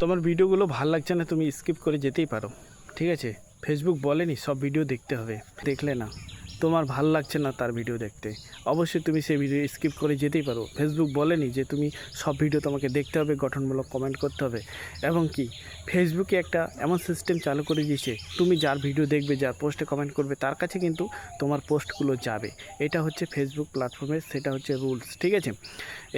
তোমার ভিডিওগুলো ভালো লাগছে না, তুমি স্কিপ করে যেতেই পারো। ঠিক আছে? ফেসবুক বলেনি, সব ভিডিও দেখতে হবে। দেখলে না। তোমার ভালো লাগছে না তার ভিডিও দেখতে। অবশ্যই তুমি সেই ভিডিও স্কিপ করে যেতেই পারো। ফেসবুক বলেনি যে তুমি সব ভিডিও তোমাকে দেখতে হবে, গঠনমূলক কমেন্ট করতে হবে। এবং কি ফেসবুকে একটা এমন সিস্টেম চালু করে দিয়েছে, তুমি যার ভিডিও দেখবে, যার পোস্টে কমেন্ট করবে, তার কাছে কিন্তু তোমার পোস্টগুলো যাবে। এটা হচ্ছে ফেসবুক প্ল্যাটফর্মের সেটা হচ্ছে রুলস ঠিক আছে?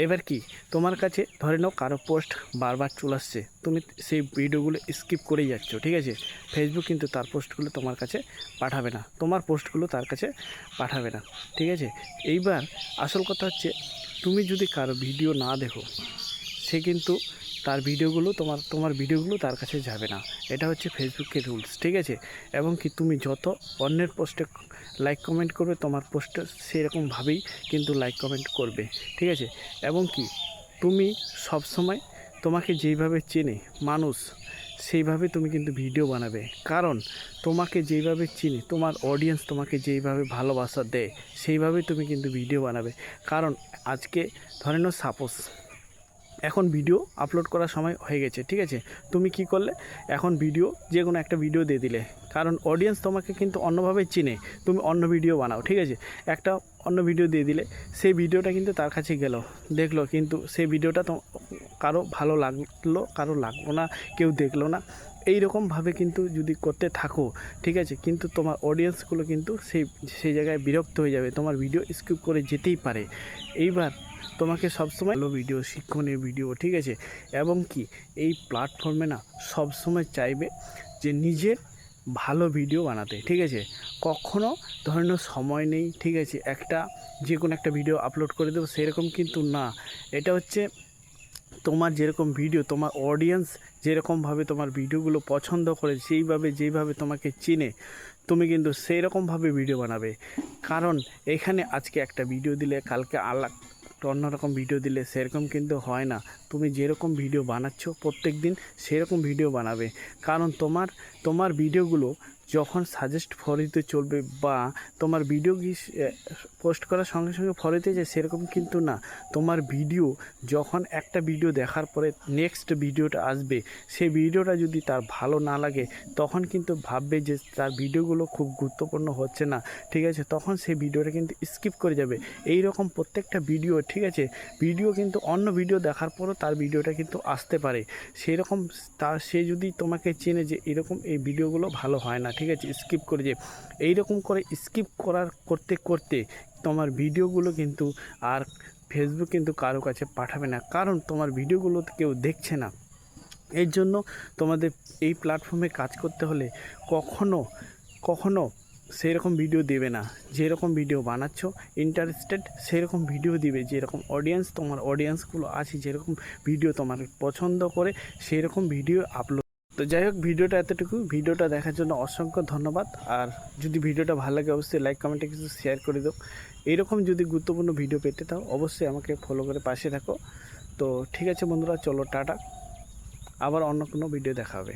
এবার কি, তোমার কাছে ধরে নাও কারও পোস্ট বারবার চলে আসছে। তুমি সেই ভিডিওগুলো স্কিপ করেই যাচ্ছ, ঠিক আছে? ফেসবুক কিন্তু তার পোস্টগুলো তোমার কাছে পাঠাবে না। তোমার পোস্টগুলো তার কাছে পাঠাবে না, ঠিক আছে? এইবার আসল কথা হচ্ছে, তুমি যদি কারও ভিডিও না দেখো, সে কিন্তু তার ভিডিওগুলো তোমার তোমার ভিডিওগুলো তার কাছে যাবে না। এটা হচ্ছে ফেসবুকের রুলস ঠিক আছে? এবং কি তুমি যত অন্যের পোস্টে লাইক কমেন্ট করবে, তোমার পোস্টে সেরকমভাবেই কিন্তু লাইক কমেন্ট করবে, ঠিক আছে? এবং কি তুমি সব সময় তোমাকে যেইভাবে চেনে মানুষ, সেইভাবে তুমি কিন্তু ভিডিও বানাবে। কারণ তোমাকে যেইভাবে চিনি, তোমার অডিয়েন্স তোমাকে যেইভাবে ভালোবাসা দেয় সেইভাবে তুমি কিন্তু ভিডিও বানাবে। কারণ আজকে ধরে নাও সাপোজ এখন ভিডিও আপলোড করার সময় হয়ে গেছে, ঠিক আছে? তুমি কি করলে? এখন ভিডিও যে কোনো একটা ভিডিও দিয়ে দিলে। কারণ অডিয়েন্স তোমাকে কিন্তু অন্যভাবে চিনে, তুমি অন্য ভিডিও বানাও, ঠিক আছে? একটা অন্য ভিডিও দিয়ে দিলে, সেই ভিডিওটা কিন্তু তার কাছে গেল, দেখল, কিন্তু সেই ভিডিওটা কারও ভালো লাগল, কারও লাগল না, কেউ দেখল না। এই রকমভাবে কিন্তু যদি করতে থাকো, ঠিক আছে? কিন্তু তোমার অডিয়েন্সগুলো কিন্তু সেই সেই জায়গায় বিরক্ত হয়ে যাবে। তোমার ভিডিও স্কিপ করে যেতেই পারে। এইবার তোমাকে সবসময় ভালো ভিডিও শিক্ষণীয় ভিডিও ঠিক আছে? এবং কি, এই প্ল্যাটফর্মে না সবসময় চাইবে যে নিজের ভালো ভিডিও বানাতে, ঠিক আছে? কখনো ধরে নাও সময় নেই, ঠিক আছে? একটা যে কোনো একটা ভিডিও আপলোড করে দেবো, সেরকম কিন্তু না। এটা হচ্ছে তোমার যেরকম ভিডিও তোমার অডিয়েন্স যেরকমভাবে তোমার ভিডিওগুলো পছন্দ করে সেইভাবে যেইভাবে তোমাকে চিনে, তুমি কিন্তু সেই রকমভাবে ভিডিও বানাবে। কারণ এখানে আজকে একটা ভিডিও দিলে, কালকে আলাদা অন্যরকম ভিডিও দিলে সেরকম কিন্তু হয় না। তুমি যেরকম ভিডিও বানাচ্ছ প্রত্যেক দিন সেরকম ভিডিও বানাবে। কারণ তোমার তোমার ভিডিওগুলো যখন সাজেস্ট ফরিতে চলবে বা তোমার ভিডিও পোস্ট করার সঙ্গে সঙ্গে ফরিতে যায়, সেরকম কিন্তু না। তোমার ভিডিও যখন একটা ভিডিও দেখার পরে নেক্সট ভিডিওটা আসবে সেই ভিডিওটা যদি তার ভালো না লাগে, তখন কিন্তু ভাববে যে তার ভিডিওগুলো খুব গুরুত্বপূর্ণ হচ্ছে না, ঠিক আছে? তখন সেই ভিডিওটা কিন্তু স্কিপ করে যাবে। এই রকম প্রত্যেকটা ভিডিও ঠিক আছে? ভিডিও কিন্তু অন্য ভিডিও দেখার পরও তার ভিডিওটা কিন্তু আসতে পারে। সেই রকম তার, সে যদি তোমাকে চেনে যে এরকম এই ভিডিওগুলো ভালো হয় না ঠিক আছে স্কিপ করে যে এই রকম করে স্কিপ করার করতে করতে তোমার ভিডিওগুলো কিন্তু আর ফেসবুক কিন্তু কারও কাছে পাঠাবে না। কারণ তোমার ভিডিওগুলো কেউ দেখছে না। এর জন্য তোমাদের এই প্ল্যাটফর্মে কাজ করতে হলে কখনো কখনো সেই রকম ভিডিও দেবে না। যেরকম ভিডিও বানাচ্ছ ইন্টারেস্টেড সেরকম ভিডিও দিবে। যেরকম অডিয়েন্স তোমার অডিয়েন্সগুলো আছে, যেরকম ভিডিও তোমার পছন্দ করে সেই রকম ভিডিও আপলোড তো যাই হোক, ভিডিওটা এতটুকু। ভিডিওটা দেখার জন্য অসংখ্য ধন্যবাদ। আর যদি ভিডিওটা ভালো লাগে, অবশ্যই লাইক কমেন্টে কিছু শেয়ার করে দাও। এইরকম যদি গুরুত্বপূর্ণ ভিডিও পেতে থাও অবশ্যই আমাকে ফলো করে পাশে থাকো। তো ঠিক আছে বন্ধুরা, চলো টাটা। আবার অন্য কোনো ভিডিও দেখা হবে।